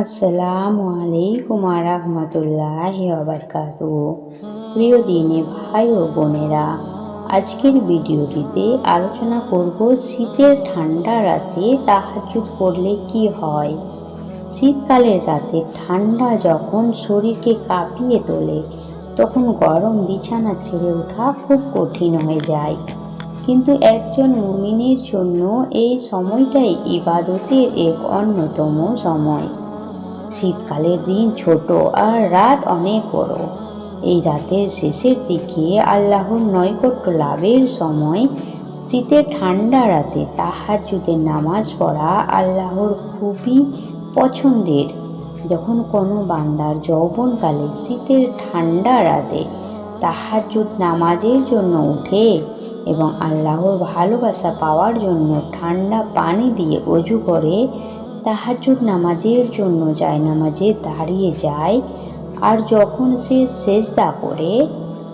আসসালামু আলাইকুম রহমতুল্লাহ আবরকাত প্রিয় দিনে ভাই ও বোনেরা, আজকের ভিডিওটিতে আলোচনা করব শীতের ঠান্ডা রাতে তাহাজুদ পড়লে কি হয়। শীতকালের রাতে ঠান্ডা যখন শরীরকে কাঁপিয়ে তোলে, তখন গরম বিছানা ছেড়ে ওঠা খুব কঠিন হয়ে যায়। কিন্তু একজন মুমিনের জন্য এই সময়টাই ইবাদতের এক অন্যতম সময়। শীতকালের দিন ছোট আর রাত অনেক বড়। এই রাতের শেষের দিকে আল্লাহর নৈকট্য লাভের সময় শীতের ঠান্ডা রাতে তাহাজুদের নামাজ পড়া আল্লাহর খুবই পছন্দের। যখন কোনো বান্দার যৌবনকালে শীতের ঠান্ডা রাতে তাহাজুদ নামাজের জন্য উঠে এবং আল্লাহর ভালোবাসা পাওয়ার জন্য ঠান্ডা পানি দিয়ে অজু করে তাহাজুদ নামাজের জন্য যায়, নামাজে দাঁড়িয়ে যায়। আর যখন সে সেজদা করে,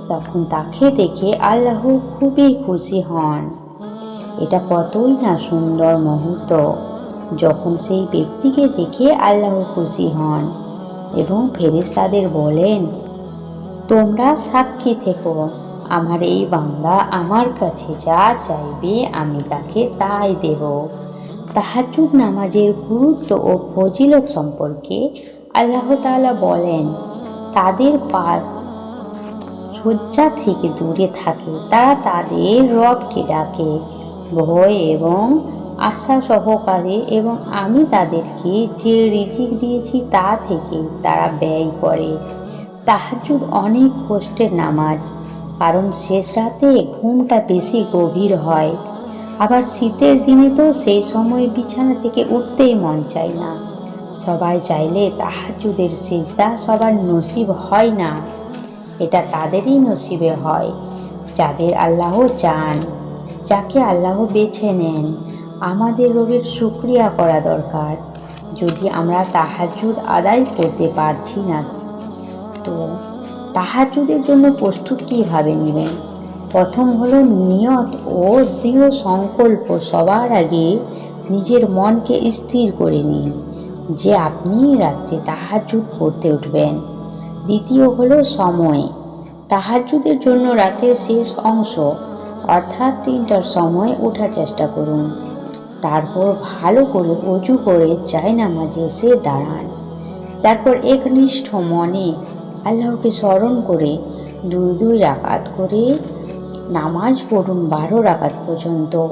তখন তাকে দেখে আল্লাহ খুবই খুশি হন। এটা কতই না সুন্দর মুহূর্ত। যখন সেই ব্যক্তিকে দেখে আল্লাহ খুশি হন এবং ফেরেশতাদের বলেন, তোমরা সাক্ষী থেকো, আমার এই বান্দা আমার কাছে যা চাইবে আমি তাকে তাই দেব। তাহাজুদ নামাজের গুরুত্ব ও ফজিলত সম্পর্কে আল্লাহ তাআলা বলেন, তাদের পাশ শয্যা থেকে দূরে থাকে। তারা তাদের রবকে ডাকে, ভয় এবং আশা সহকারে এবং আমি তাদেরকে যে রিজিক দিয়েছি তা থেকে তারা ব্যয় করে। তাহাজুদ অনেক কষ্টের নামাজ, কারণ শেষ রাতে ঘুমটা বেশি গভীর হয়। আবার শীতের দিনে তো সেই সময় বিছানা থেকে উঠতেই মন চায় না। সবাই চাইলে তাহাজুদের সেজদা সবার নসিব হয় না। এটা তাদেরই নসিবে হয়, যাদের আল্লাহ চান, যাকে আল্লাহ বেছে নেন। আমাদের রোগের সুক্রিয়া করা দরকার, যদি আমরা তাহাজুদ আদায় করতে পারছি না। তো তাহাজুদের জন্য প্রস্তুত কীভাবে নেবেন? প্রথম হলো নিয়ত ও দৃঢ় সংকল্প সবার আগে নিজের মনকে স্থির করে নিন, যে আপনি রাত্রে তাহাজুদ পড়তে উঠবেন। দ্বিতীয় হলো সময়। তাহাজুদের জন্য রাতের শেষ অংশ, অর্থাৎ তিনটার সময় ওঠার চেষ্টা করুন। তারপর ভালো করে অজু করে চাই নামাজে এসে দাঁড়ান। তারপর একনিষ্ঠ মনে আল্লাহকে স্মরণ করে দুই দুই রাকাত করে নামাজ পড়ুন বারো রাকাত পর্যন্ত।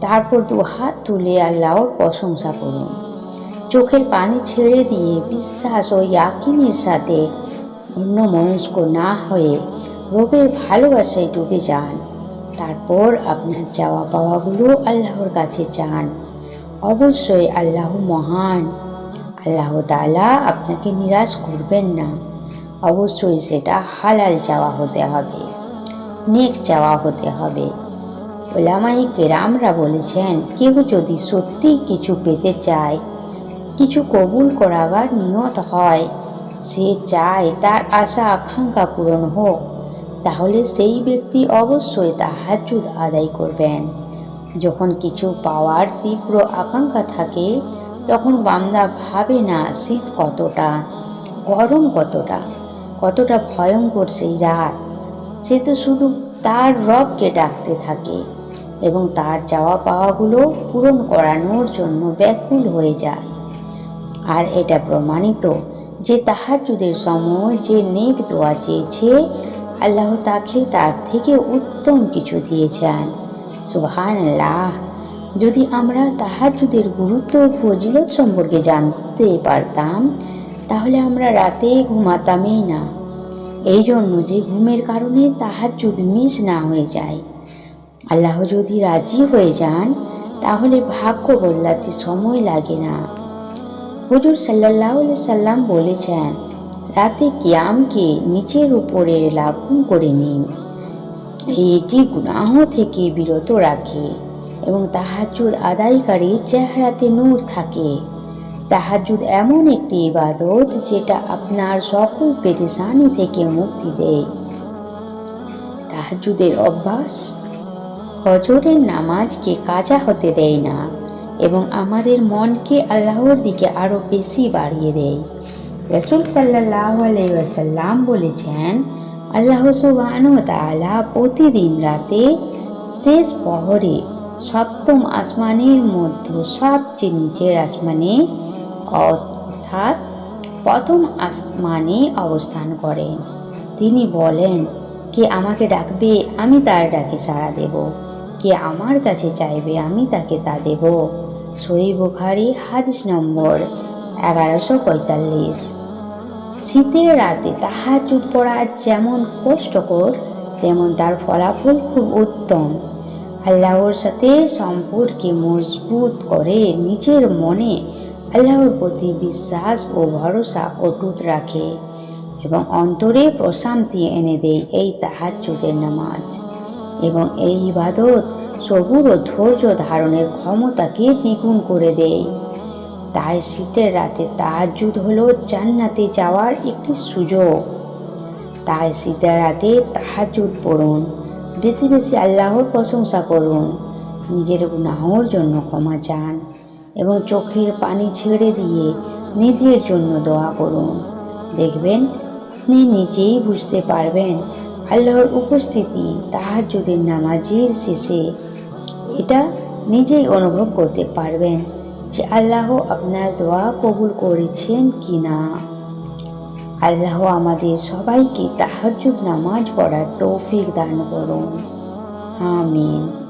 তারপর দু হাত তুলে আল্লাহর প্রশংসা করুন। চোখের পানি ছেড়ে দিয়ে বিশ্বাস ও ইয়াকিনের সাথে অন্য মনস্ক না হয়ে রবের ভালোবাসায় ডুবে যান। তারপর আপনার চাওয়া পাওয়াগুলো আল্লাহর কাছে চান। অবশ্যই আল্লাহ মহান। আল্লাহ তালা আপনাকে নিরাশ করবেন না। অবশ্যই সেটা হালাল চাওয়া হতে হবে। নেক চাওয়া হতে হবে। ওলামাই কেরামরা বলেছেন, কেউ যদি সত্যি কিছু পেতে চায়, কিছু কবুল করাবার নিয়ত হয়, সে চায় তার আশা আকাঙ্ক্ষা পূরণ হোক, তাহলে সেই ব্যক্তি অবশ্যই তাহাজুদ আদায় করবেন। যখন কিছু পাওয়ার তীব্র আকাঙ্ক্ষা থাকে, তখন বান্দা ভাবে না শীত কতটা, গরম কতটা কতটা ভয়ঙ্কর সেই রাত। সে তো শুধু তার রবকে ডাকতে থাকে এবং তার চাওয়া পাওয়াগুলো পূরণ করানোর জন্য ব্যাকুল হয়ে যায়। আর এটা প্রমাণিত যে তাহাজুদের সময় যে নেক দোয়া চেয়েছে, আল্লাহ তাকে তার থেকে উত্তম কিছু দিয়েছেন। সুহান আল্লাহ যদি আমরা তাহাজুদের গুরুত্ব ও ফজিলত সম্পর্কে জানতে পারতাম, তাহলে আমরা রাতে ঘুমাতামই না। এই জন্য যে ঘুমের কারণে তাহাজুদ মিস না হয়ে যায়। আল্লাহ যদি রাজি হয়ে যান, তাহলে ভাগ্য বদলাতে সময় লাগে না। হুজুর সাল্লাহ সাল্লাম বলেছেন, রাতে কিয়ামকে নিচের উপরে লাগুন করে নিন। এটি গুনাহ থেকে বিরত রাখে এবং তাহাজুদ আদায়কারী চেহারাতে নূর থাকে। তাহাজুদ এমন একটি ইবাদত যেটা আপনার সকল পেরেশানি থেকে মুক্তি দেয়। তাহাজুদের অভ্যাস, হজরের নামাজকে কাজা হতে দেয় না এবং আমাদের মনকে আল্লাহর দিকে আরও বেশি বাড়িয়ে দেয়। রসুল সাল্লাহ আলাইসাল্লাম বলেছেন, আল্লাহ সুবাহন তালা প্রতিদিন রাতে শেষ প্রহরে সপ্তম আসমানের মধ্যে সবচেয়ে নিচের আসমানে অর্থাৎ প্রথম আসমানে অবস্থান করেন। তিনি বলেন, কে আমাকে ডাকবে, আমি তার ডাকে সাড়া দেব। কে আমার কাছে চাইবে, আমি তাকে তা দেব। সই বুখারি, হাদিস নম্বর এগারোশো পঁয়তাল্লিশ। শীতের রাতে তাহা তাহাজুদ পড়া যেমন কষ্টকর, তেমন তার ফলাফল খুব উত্তম। আল্লাহর সাথে সম্পর্কে মজবুত করে নিজের মনে আল্লাহর প্রতি বিশ্বাস ও ভরসা অটুট রাখে এবং অন্তরে প্রশান্তি এনে দেয় এই তাহাজ্জুদের নামাজ। এবং এই ইবাদত সবুর ও ধৈর্য ধারণের ক্ষমতাকে দ্বিগুণ করে দেয়। তাই শীতের রাতে তাহাজ্জুদ হলো জান্নাতে যাওয়ার একটি সুযোগ। তাই শীতের রাতে তাহাজ্জুদ পড়ুন, বেশি বেশি আল্লাহর প্রশংসা করুন, নিজের গুনাহর জন্য ক্ষমা চান। এবং চোখের পানি ছেড়ে দিয়ে নিধির জন্য দোয়া করুন। দেখবেন, আপনি নিজেই বুঝতে পারবেন, আল্লাহর উপস্থিতি তাহাজ্জুদের নামাজের শেষে এটা নিজেই অনুভব করতে পারবেন যে আল্লাহ আপনার দোয়া কবুল করেছেন কি না আল্লাহ আমাদের সবাইকে তাহাজ্জুদ নামাজ পড়ার তৌফিক দান করুন। আমিন।